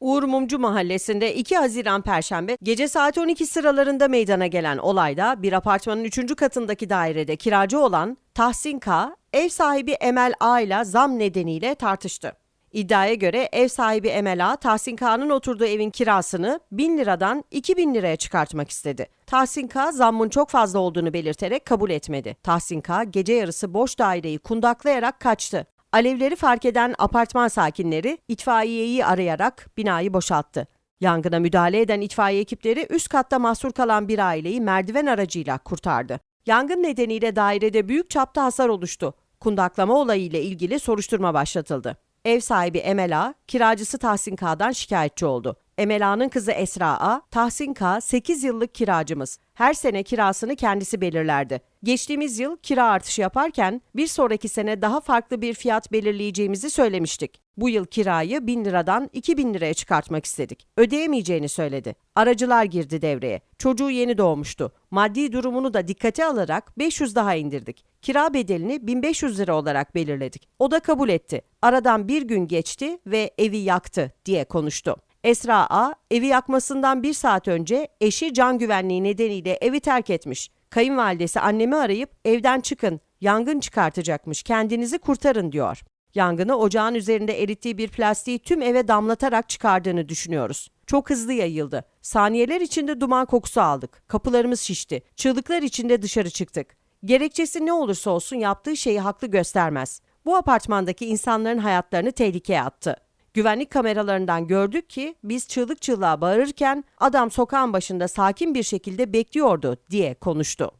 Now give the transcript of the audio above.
Uğur Mumcu Mahallesi'nde 2 Haziran Perşembe gece saat 12 sıralarında meydana gelen olayda bir apartmanın 3. katındaki dairede kiracı olan Tahsin K, ev sahibi Emel A ile zam nedeniyle tartıştı. İddiaya göre ev sahibi Emel A, Tahsin K'nın oturduğu evin kirasını 1000 liradan 2000 liraya çıkartmak istedi. Tahsin K, zammın çok fazla olduğunu belirterek kabul etmedi. Tahsin K, gece yarısı boş daireyi kundaklayarak kaçtı. Alevleri fark eden apartman sakinleri itfaiyeyi arayarak binayı boşalttı. Yangına müdahale eden itfaiye ekipleri üst katta mahsur kalan bir aileyi merdiven aracıyla kurtardı. Yangın nedeniyle dairede büyük çapta hasar oluştu. Kundaklama olayı ile ilgili soruşturma başlatıldı. Ev sahibi Emel A, kiracısı Tahsin K'dan şikayetçi oldu. Emel A'nın kızı Esra A, Tahsin K 8 yıllık kiracımız. Her sene kirasını kendisi belirlerdi. Geçtiğimiz yıl kira artışı yaparken bir sonraki sene daha farklı bir fiyat belirleyeceğimizi söylemiştik. Bu yıl kirayı 1000 liradan 2000 liraya çıkartmak istedik. Ödeyemeyeceğini söyledi. Aracılar girdi devreye. Çocuğu yeni doğmuştu. Maddi durumunu da dikkate alarak 500 daha indirdik. Kira bedelini 1500 lira olarak belirledik. O da kabul etti. Aradan bir gün geçti ve evi yaktı diye konuştu. Esra A, evi yakmasından bir saat önce eşi can güvenliği nedeniyle evi terk etmiş. Kayınvalidesi annemi arayıp evden çıkın, yangın çıkartacakmış, kendinizi kurtarın diyor. Yangını ocağın üzerinde erittiği bir plastiği tüm eve damlatarak çıkardığını düşünüyoruz. Çok hızlı yayıldı. Saniyeler içinde duman kokusu aldık. Kapılarımız şişti. Çığlıklar içinde dışarı çıktık. Gerekçesi ne olursa olsun yaptığı şeyi haklı göstermez. Bu apartmandaki insanların hayatlarını tehlikeye attı. Güvenlik kameralarından gördük ki biz çığlık çığlığa bağırırken adam sokağın başında sakin bir şekilde bekliyordu diye konuştu.